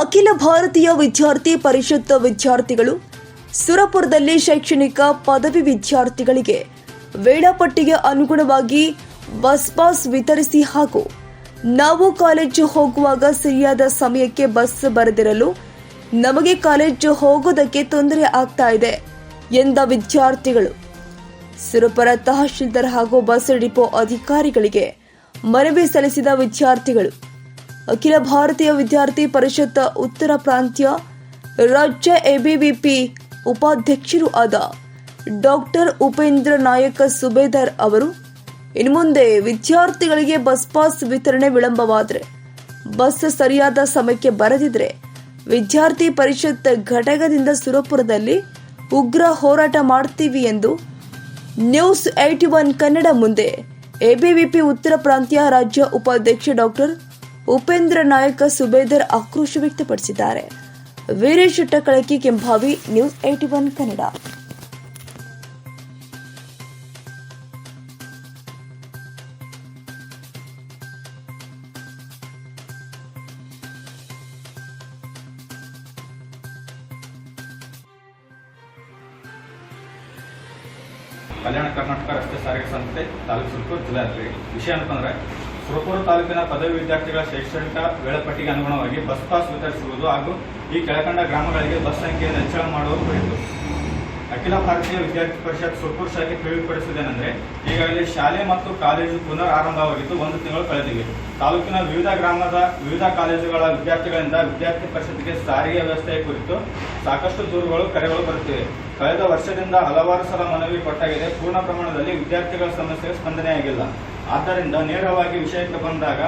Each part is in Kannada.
ಅಖಿಲ ಭಾರತೀಯ ವಿದ್ಯಾರ್ಥಿ ಪರಿಷತ್ ವಿದ್ಯಾರ್ಥಿಗಳು ಸುರಪುರದಲ್ಲಿ ಶೈಕ್ಷಣಿಕ ಪದವಿ ವಿದ್ಯಾರ್ಥಿಗಳಿಗೆ ವೇಳಾಪಟ್ಟಿಗೆ ಅನುಗುಣವಾಗಿ ಬಸ್ ಪಾಸ್ ವಿತರಿಸಿ ಹಾಗೂ ನಾವು ಕಾಲೇಜು ಹೋಗುವಾಗ ಸರಿಯಾದ ಸಮಯಕ್ಕೆ ಬಸ್ ಬರೆದಿರಲು ನಮಗೆ ಕಾಲೇಜು ಹೋಗೋದಕ್ಕೆ ತೊಂದರೆ ಆಗ್ತಾ ಇದೆ ಎಂದ ವಿದ್ಯಾರ್ಥಿಗಳು. ಸುರಪುರ ತಹಶೀಲ್ದಾರ್ ಹಾಗೂ ಬಸ್ ಡಿಪೋ ಅಧಿಕಾರಿಗಳಿಗೆ ಮನವಿ ಸಲ್ಲಿಸಿದ ವಿದ್ಯಾರ್ಥಿಗಳು. ಅಖಿಲ ಭಾರತೀಯ ವಿದ್ಯಾರ್ಥಿ ಪರಿಷತ್ ಉತ್ತರ ಪ್ರಾಂತ್ಯ ರಾಜ್ಯ ಎಬಿವಿಪಿ ಉಪಾಧ್ಯಕ್ಷರು ಆದ ಡಾಕ್ಟರ್ ಉಪೇಂದ್ರ ನಾಯಕ ಸುಬೇದಾರ್ ಅವರು, ಇನ್ನು ಮುಂದೆ ವಿದ್ಯಾರ್ಥಿಗಳಿಗೆ ಬಸ್ ಪಾಸ್ ವಿತರಣೆ ವಿಳಂಬವಾದರೆ, ಬಸ್ ಸರಿಯಾದ ಸಮಯಕ್ಕೆ ಬರದಿದ್ರೆ ವಿದ್ಯಾರ್ಥಿ ಪರಿಷತ್ ಘಟಕದಿಂದ ಸುರಪುರದಲ್ಲಿ ಉಗ್ರ ಹೋರಾಟ ಮಾಡ್ತೀವಿ ಎಂದು ನ್ಯೂಸ್ ಏಟಿ ಒನ್ ಕನ್ನಡ ಮುಂದೆ ಎಬಿವಿಪಿ ಉತ್ತರ ಪ್ರಾಂತ್ಯ ರಾಜ್ಯ ಉಪಾಧ್ಯಕ್ಷ ಡಾಕ್ಟರ್ ಉಪೇಂದ್ರ ನಾಯಕ ಸುಬೇದರ್ ಆಕ್ರೋಶ ವ್ಯಕ್ತಪಡಿಸಿದ್ದಾರೆ. Veeresh Kalaki Kembhavi, news AT one Kannada. Kalyana Karnataka ರಸ್ತೆ ಸಾರಿಗೆ ಸಂಸ್ಥೆ, ತಾಲೂಕು ಸುಲ್ಕೂರು ಜಿಲ್ಲಾಧಿಕಾರಿ. ವಿಷಯ ಅಂತಂದ್ರೆ ಸುರಪುರ ತಾಲೂಕಿನ ಪದವಿ ವಿದ್ಯಾರ್ಥಿಗಳ ಶೈಕ್ಷಣಿಕ ವೇಳಾಪಟ್ಟಿಗೆ ಅನುಗುಣವಾಗಿ ಬಸ್ ಪಾಸ್ ವಿತರಿಸುವುದು ಹಾಗೂ ಈ ಕೆಳಕಂಡ ಗ್ರಾಮಗಳಿಗೆ ಬಸ್ ಸಂಖ್ಯೆಯನ್ನು ಹೆಚ್ಚಳ ಮಾಡುವ ಕುರಿತು. ಅಖಿಲ ಭಾರತೀಯ ವಿದ್ಯಾರ್ಥಿ ಪರಿಷತ್ ಸುರಪುರ ಶಾಖೆ ತಿಳಿಪಡಿಸುವುದೇನೆಂದರೆ ಈಗಾಗಲೇ ಶಾಲೆ ಮತ್ತು ಕಾಲೇಜು ಪುನರ್ ಆರಂಭವಾಗಿದ್ದು ಒಂದು ತಿಂಗಳು ಕಳೆದಿವೆ. ತಾಲೂಕಿನ ವಿವಿಧ ಗ್ರಾಮದ ವಿವಿಧ ಕಾಲೇಜುಗಳ ವಿದ್ಯಾರ್ಥಿಗಳಿಂದ ವಿದ್ಯಾರ್ಥಿ ಪರಿಷತ್ಗೆ ಸಾರಿಗೆ ವ್ಯವಸ್ಥೆಯ ಕುರಿತು ಸಾಕಷ್ಟು ದೂರುಗಳು, ಕರೆಗಳು ಬರುತ್ತಿವೆ. ಕಳೆದ ವರ್ಷದಿಂದ ಹಲವಾರು ಸಲ ಮನವಿ ಕೊಟ್ಟಾಗಿದೆ. ಪೂರ್ಣ ಪ್ರಮಾಣದಲ್ಲಿ ವಿದ್ಯಾರ್ಥಿಗಳ ಸಮಸ್ಯೆಗೆ ಸ್ಪಂದನೆಯಾಗಿಲ್ಲ. ಆದ್ದರಿಂದ ನೇರವಾಗಿ ವಿಷಯಕ್ಕೆ ಬಂದಾಗ,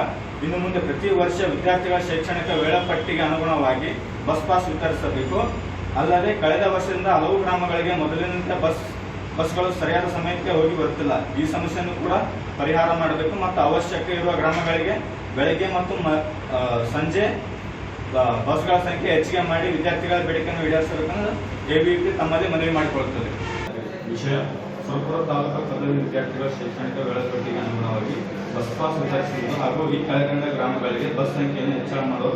ಇನ್ನು ಮುಂದೆ ಪ್ರತಿ ವರ್ಷ ವಿದ್ಯಾರ್ಥಿಗಳ ಶೈಕ್ಷಣಿಕ ವೇಳಾಪಟ್ಟಿಗೆ ಅನುಗುಣವಾಗಿ ಬಸ್ ಪಾಸ್ ವಿತರಿಸಬೇಕು. ಅಲ್ಲದೆ ಕಳೆದ ವರ್ಷದಿಂದ ಹಲವು ಗ್ರಾಮಗಳಿಗೆ ಮೊದಲಿನಂತೆ ಬಸ್, ಬಸ್ಗಳು ಸರಿಯಾದ ಸಮಯಕ್ಕೆ ಹೋಗಿ ಬರುತ್ತಿಲ್ಲ. ಈ ಸಮಸ್ಯೆಯನ್ನು ಕೂಡ ಪರಿಹಾರ ಮಾಡಬೇಕು ಮತ್ತು ಅವಶ್ಯಕ ಇರುವ ಗ್ರಾಮಗಳಿಗೆ ಬೆಳಗ್ಗೆ ಮತ್ತು ಸಂಜೆ ಬಸ್ಗಳ ಸಂಖ್ಯೆ ಹೆಚ್ಚಿಗೆ ಮಾಡಿ ವಿದ್ಯಾರ್ಥಿಗಳ ಬೇಡಿಕೆಯನ್ನು ವಿಡೇರಿಸಬೇಕಂದ್ರೆ ಎ ಬಿ ಪಿ ತಮ್ಮದೇ ಮನವಿ ಮಾಡಿಕೊಳ್ಳುತ್ತದೆ. ವಿಷಯ. ಸುರಪುರ ತಾಲೂಕು ಪದವಿ ವಿದ್ಯಾರ್ಥಿಗಳ ಶೈಕ್ಷಣಿಕ ವೇಳಾಪಟ್ಟಿಗೆ ಅನುಗುಣವಾಗಿ ಬಸ್ ಪಾಸ್ ವಿತರಿಸುವುದು ಹಾಗೂ ಈ ಕೆಳಕಂಡ ಗ್ರಾಮಗಳಿಗೆ ಬಸ್ ಸಂಖ್ಯೆಯನ್ನು ಹೆಚ್ಚಳ ಮಾಡುವ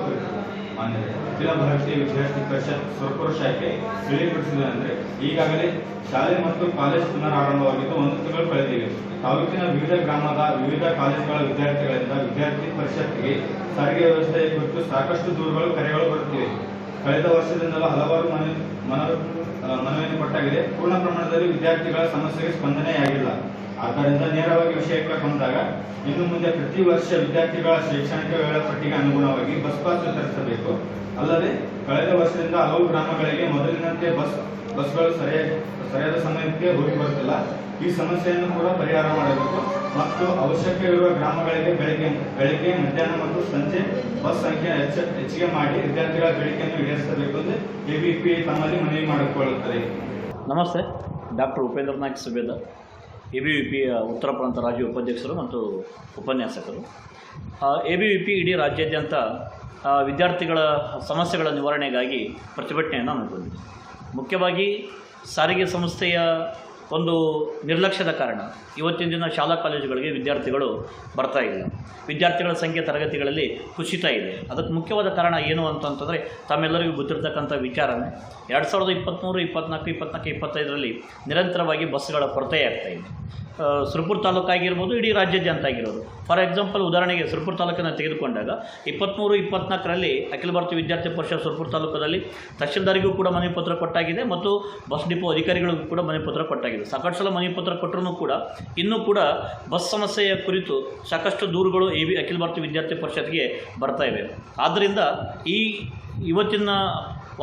ಮಾನ್ಯತೆ. ಅಖಿಲ ಭಾರತೀಯ ವಿದ್ಯಾರ್ಥಿ ಪರಿಷತ್ ಸುರಪುರ ಶಾಖೆ ತಿಳಿಪಡಿಸುವುದಂದ್ರೆ ಈಗಾಗಲೇ ಶಾಲೆ ಮತ್ತು ಕಾಲೇಜ್ ಪುನರ್ ಆರಂಭವಾಗಿದ್ದು ಒಂದು ತಿಂಗಳು ಕಳೆದಿವೆ ತಾಲೂಕಿನ ವಿವಿಧ ಗ್ರಾಮದ ವಿವಿಧ ಕಾಲೇಜುಗಳ ವಿದ್ಯಾರ್ಥಿಗಳಿಂದ ವಿದ್ಯಾರ್ಥಿ ಪರಿಷತ್ಗೆ ಸಾರಿಗೆ ವ್ಯವಸ್ಥೆಯ ಕುರಿತು ಸಾಕಷ್ಟು ದೂರುಗಳು ಕರೆಗಳು ಬರುತ್ತಿವೆ. ಕಳೆದ ವರ್ಷದಿಂದಲೂ ಹಲವಾರು ಮನವಿಯನ್ನು ಕೊಟ್ಟಾಗಿದೆ. ಪೂರ್ಣ ಪ್ರಮಾಣದಲ್ಲಿ ವಿದ್ಯಾರ್ಥಿಗಳ ಸಮಸ್ಯೆಗೆ ಸ್ಪಂದನೆಯಾಗಿಲ್ಲ ಆದ್ದರಿಂದ ನೇರವಾಗಿ ವಿಷಯಕ್ಕೆ ಬಂದಾಗ, ಇನ್ನು ಮುಂದೆ ಪ್ರತಿ ವರ್ಷ ವಿದ್ಯಾರ್ಥಿಗಳ ಶೈಕ್ಷಣಿಕ ವೇಳಾಪಟ್ಟಿಗೆ ಅನುಗುಣವಾಗಿ ಬಸ್ ಪಾಸ್ ವಿತರಿಸಬೇಕು. ಅಲ್ಲದೆ, ಕಳೆದ ವರ್ಷದಿಂದ ಹಲವು ಗ್ರಾಮಗಳಿಗೆ ಮೊದಲಿನಂತೆ ಬಸ್, ಬಸ್ಗಳು ಸರಿಯಾದ ಸರಿಯಾದ ಸಮಯಕ್ಕೆ ಹೋಗಿ ಬರುತ್ತಿಲ್ಲ. ಈ ಸಮಸ್ಯೆಯನ್ನು ಕೂಡ ಪರಿಹಾರ ಮಾಡಬೇಕು. ಮತ್ತು ಅವಶ್ಯಕವಿರುವ ಗ್ರಾಮಗಳಿಗೆ ಬೆಳಗ್ಗೆ ಬೆಳಗ್ಗೆ ಮಧ್ಯಾಹ್ನ ಮತ್ತು ಸಂಜೆ ಬಸ್ ಸಂಖ್ಯೆ ಹೆಚ್ಚ, ಹೆಚ್ಚಿಗೆ ಮಾಡಿ ವಿದ್ಯಾರ್ಥಿಗಳ ಬೇಡಿಕೆಯನ್ನು ಈಡೇರಿಸಬೇಕು ಎಂದು ಎಬಿಪಿ ತಮ್ಮಲ್ಲಿ ಮನವಿ ಮಾಡಿಕೊಳ್ಳುತ್ತದೆ. ನಮಸ್ತೆ, ಡಾಕ್ಟರ್ ಉಪೇಂದ್ರ ನಾಯಕ್ ಸುಬೇದ ಎ ಬಿ ವಿ ಪಿಯ ಉತ್ತರ ಪ್ರಾಂತ ರಾಜ್ಯ ಉಪಾಧ್ಯಕ್ಷರು ಮತ್ತು ಉಪನ್ಯಾಸಕರು. ಎ ಬಿ ವಿ ಪಿ ಇಡೀ ರಾಜ್ಯಾದ್ಯಂತ ವಿದ್ಯಾರ್ಥಿಗಳ ಸಮಸ್ಯೆಗಳ ನಿವಾರಣೆಗಾಗಿ ಪ್ರತಿಭಟನೆಯನ್ನು ಹಮ್ಮಿಕೊಂಡಿದೆ ಮುಖ್ಯವಾಗಿ ಸಾರಿಗೆ ಸಂಸ್ಥೆಯ ಒಂದು ನಿರ್ಲಕ್ಷ್ಯದ ಕಾರಣ ಇವತ್ತಿನ ದಿನ ಶಾಲಾ ಕಾಲೇಜುಗಳಿಗೆ ವಿದ್ಯಾರ್ಥಿಗಳು ಬರ್ತಾ ಇಲ್ಲ. ವಿದ್ಯಾರ್ಥಿಗಳ ಸಂಖ್ಯೆ ತರಗತಿಗಳಲ್ಲಿ ಕುಸಿತ ಇದೆ. ಅದಕ್ಕೆ ಮುಖ್ಯವಾದ ಕಾರಣ ಏನು ಅಂತಂತಂದರೆ ತಮ್ಮೆಲ್ಲರಿಗೂ ಗೊತ್ತಿರತಕ್ಕಂಥ ವಿಚಾರನೇ ಎರಡು ಸಾವಿರದ ಇಪ್ಪತ್ತ್ಮೂರು ಇಪ್ಪತ್ನಾಲ್ಕು ಇಪ್ಪತ್ನಾಲ್ಕು ಇಪ್ಪತ್ತೈದರಲ್ಲಿ ನಿರಂತರವಾಗಿ ಬಸ್ಗಳ ಕೊರತೆ ಆಗ್ತಾ ಇದೆ. ಆ, ಸುರಪುರ ತಾಲೂಕಾಗಿರ್ಬೋದು ಇಡೀ ರಾಜ್ಯಾದ್ಯಂತ ಆಗಿರೋದು. ಫಾರ್ ಎಕ್ಸಾಂಪಲ್ ಉದಾಹರಣೆಗೆ ಸುರಪುರ ತಾಲೂಕನ್ನು ತೆಗೆದುಕೊಂಡಾಗ ಇಪ್ಪತ್ತ್ಮೂರು ಇಪ್ಪತ್ನಾಲ್ಕರಲ್ಲಿ ಅಖಿಲ ಭಾರತ ವಿದ್ಯಾರ್ಥಿ ಪರಿಷತ್ ಸುರಪುರ ತಾಲೂಕದಲ್ಲಿ ತಹಶೀಲ್ದಾರಿಗೂ ಕೂಡ ಮನವಿ ಪತ್ರ ಕೊಟ್ಟಾಗಿದೆ ಮತ್ತು ಬಸ್ ಡಿಪೋ ಅಧಿಕಾರಿಗಳಿಗೂ ಕೂಡ ಮನವಿ ಪತ್ರ ಕೊಟ್ಟಾಗಿದೆ. ಸಾಕಷ್ಟು ಸಲ ಮನವಿ ಪತ್ರ ಕೊಟ್ಟರೂ ಕೂಡ ಇನ್ನೂ ಕೂಡ ಬಸ್ ಸಮಸ್ಯೆಯ ಕುರಿತು ಸಾಕಷ್ಟು ದೂರುಗಳು ಎ ಅಖಿಲ ಭಾರತ ವಿದ್ಯಾರ್ಥಿ ಪರಿಷತ್ಗೆ ಬರ್ತಾ ಇವೆ. ಆದ್ದರಿಂದ ಈ ಇವತ್ತಿನ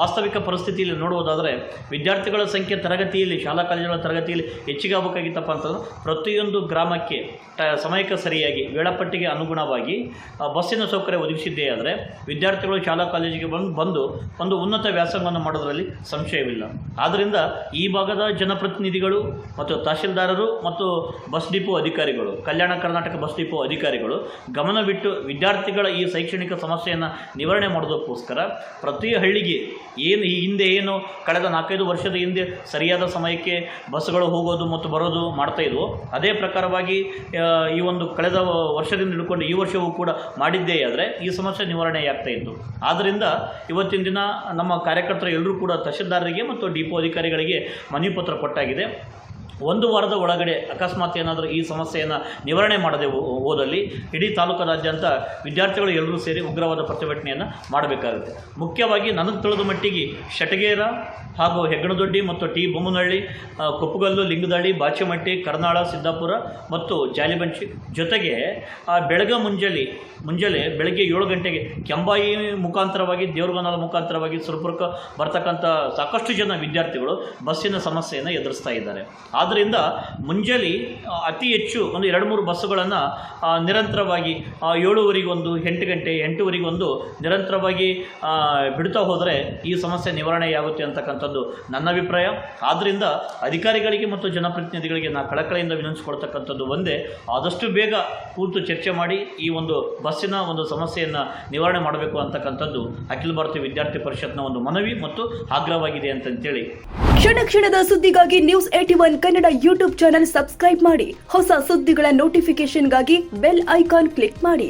ವಾಸ್ತವಿಕ ಪರಿಸ್ಥಿತಿಯಲ್ಲಿ ನೋಡುವುದಾದರೆ ವಿದ್ಯಾರ್ಥಿಗಳ ಸಂಖ್ಯೆ ತರಗತಿಯಲ್ಲಿ, ಶಾಲಾ ಕಾಲೇಜುಗಳ ತರಗತಿಯಲ್ಲಿ ಹೆಚ್ಚಿಗೆ ಆಗಬೇಕಾಗಿತ್ತಪ್ಪ ಅಂತಂದ್ರೆ ಪ್ರತಿಯೊಂದು ಗ್ರಾಮಕ್ಕೆ ಟ, ಸಮಯಕ್ಕೆ ಸರಿಯಾಗಿ ವೇಳಾಪಟ್ಟಿಗೆ ಅನುಗುಣವಾಗಿ ಬಸ್ಸಿನ ಸೌಕರ್ಯ ಒದಗಿಸಿದ್ದೇ ಆದರೆ ವಿದ್ಯಾರ್ಥಿಗಳು ಶಾಲಾ ಕಾಲೇಜಿಗೆ ಬಂದು ಬಂದು ಒಂದು ಉನ್ನತ ವ್ಯಾಸಂಗವನ್ನು ಮಾಡೋದರಲ್ಲಿ ಸಂಶಯವಿಲ್ಲ. ಆದ್ದರಿಂದ ಈ ಭಾಗದ ಜನಪ್ರತಿನಿಧಿಗಳು ಮತ್ತು ತಹಶೀಲ್ದಾರರು ಮತ್ತು ಬಸ್ ಡಿಪೋ ಅಧಿಕಾರಿಗಳು, ಕಲ್ಯಾಣ ಕರ್ನಾಟಕ ಬಸ್ ಡಿಪೋ ಅಧಿಕಾರಿಗಳು ಗಮನವಿಟ್ಟು ವಿದ್ಯಾರ್ಥಿಗಳ ಈ ಶೈಕ್ಷಣಿಕ ಸಮಸ್ಯೆಯನ್ನು ನಿವಾರಣೆ ಮಾಡೋದಕ್ಕೋಸ್ಕರ ಪ್ರತಿ ಹಳ್ಳಿಗೆ ಏನು ಈ ಹಿಂದೆ ಏನು ಕಳೆದ ನಾಲ್ಕೈದು ವರ್ಷದ ಹಿಂದೆ ಸರಿಯಾದ ಸಮಯಕ್ಕೆ ಬಸ್ಗಳು ಹೋಗೋದು ಮತ್ತು ಬರೋದು ಮಾಡ್ತಾ ಇದ್ವು. ಅದೇ ಪ್ರಕಾರವಾಗಿ ಈ ಒಂದು ಕಳೆದ ವರ್ಷದಿಂದ ಹಿಡ್ಕೊಂಡು ಈ ವರ್ಷವೂ ಕೂಡ ಮಾಡಿದ್ದೇ ಆದರೆ ಈ ಸಮಸ್ಯೆ ನಿವಾರಣೆ ಆಗ್ತಾ ಇತ್ತು. ಆದ್ದರಿಂದ ಇವತ್ತಿನ ದಿನ ನಮ್ಮ ಕಾರ್ಯಕರ್ತರು ಎಲ್ಲರೂ ಕೂಡ ತಹಶೀಲ್ದಾರರಿಗೆ ಮತ್ತು ಡಿಪೋ ಅಧಿಕಾರಿಗಳಿಗೆ ಮನವಿ ಪತ್ರ ಕೊಟ್ಟಾಗಿದೆ. ಒಂದು ವಾರದ ಒಳಗಡೆ ಅಕಸ್ಮಾತ್ ಏನಾದರೂ ಈ ಸಮಸ್ಯೆಯನ್ನು ನಿವಾರಣೆ ಮಾಡದೆ ಹೋದಲ್ಲಿ ಇಡೀ ತಾಲೂಕಾದಾದ್ಯಂತ ವಿದ್ಯಾರ್ಥಿಗಳು ಎಲ್ಲರೂ ಸೇರಿ ಉಗ್ರವಾದ ಪ್ರತಿಭಟನೆಯನ್ನು ಮಾಡಬೇಕಾಗುತ್ತೆ. ಮುಖ್ಯವಾಗಿ ನನಗೆ ತಿಳಿದ ಮಟ್ಟಿಗೆ ಶಟಗೇರ ಹಾಗೂ ಹೆಗ್ಗಣದೊಡ್ಡಿ ಮತ್ತು ಟಿ ಬೊಮ್ಮನಹಳ್ಳಿ ಕೊಪ್ಪುಗಲ್ಲು ಲಿಂಗದಹಳ್ಳಿ ಬಾಚಿಮಟ್ಟಿ ಕರ್ನಾಳ ಸಿದ್ದಾಪುರ ಮತ್ತು ಜಾಲಿಬಂಚಿ ಜೊತೆಗೆ ಆ, ಬೆಳಗ ಮುಂಜಾಲಿ ಮುಂಜಾನೆ ಬೆಳಗ್ಗೆ ಏಳು ಗಂಟೆಗೆ ಕೆಂಬಾಯಿ ಮುಖಾಂತರವಾಗಿ ದೇವ್ರಗನದ ಮುಖಾಂತರವಾಗಿ ಸುರಪುರಕ್ಕೆ ಬರ್ತಕ್ಕಂಥ ಸಾಕಷ್ಟು ಜನ ವಿದ್ಯಾರ್ಥಿಗಳು ಬಸ್ಸಿನ ಸಮಸ್ಯೆಯನ್ನು ಎದುರಿಸ್ತಾ ಇದ್ದಾರೆ. ಆದ್ದರಿಂದ ಮುಂಜಾನೆ ಅತಿ ಹೆಚ್ಚು ಒಂದು ಎರಡು ಮೂರು ಬಸ್ಸುಗಳನ್ನು ನಿರಂತರವಾಗಿ ಏಳುವರೆಗೊಂದು, ಎಂಟು ಗಂಟೆ, ಎಂಟೂವರೆಗೊಂದು ನಿರಂತರವಾಗಿ ಬಿಡ್ತಾ ಹೋದರೆ ಈ ಸಮಸ್ಯೆ ನಿವಾರಣೆಯಾಗುತ್ತೆ ಅಂತಕ್ಕಂಥದ್ದು ನನ್ನ ಅಭಿಪ್ರಾಯ. ಆದ್ದರಿಂದ ಅಧಿಕಾರಿಗಳಿಗೆ ಮತ್ತು ಜನಪ್ರತಿನಿಧಿಗಳಿಗೆ ನಾ ಕಳಕಳಿಯಿಂದ ವಿನಂತಿಸಿಕೊಳ್ತಕ್ಕಂಥದ್ದು ಒಂದೇ. ಆದಷ್ಟು ಬೇಗ ಕೂತು ಚರ್ಚೆ ಮಾಡಿ ಈ ಒಂದು ಬಸ್ಸಿನ ಒಂದು ಸಮಸ್ಯೆಯನ್ನು ನಿವಾರಣೆ ಮಾಡಬೇಕು ಅಂತಕ್ಕಂಥದ್ದು ಅಖಿಲ ಭಾರತೀಯ ವಿದ್ಯಾರ್ಥಿ ಪರಿಷತ್ನ ಒಂದು ಮನವಿ ಮತ್ತು ಆಗ್ರಹವಾಗಿದೆ ಅಂತಂತೇಳಿ. ಕ್ಷಣ ಕ್ಷಣದ ಸುದ್ದಿಗಾಗಿ news eighty one Kannada YouTube channel subscribe ಮಾಡಿ ಹೊಸ ಸುದ್ದಿಗಳ ನೋಟಿಫಿಕೇಶನ್ಗಾಗಿ ಬೆಲ್ ಐಕಾನ್ ಕ್ಲಿಕ್ ಮಾಡಿ.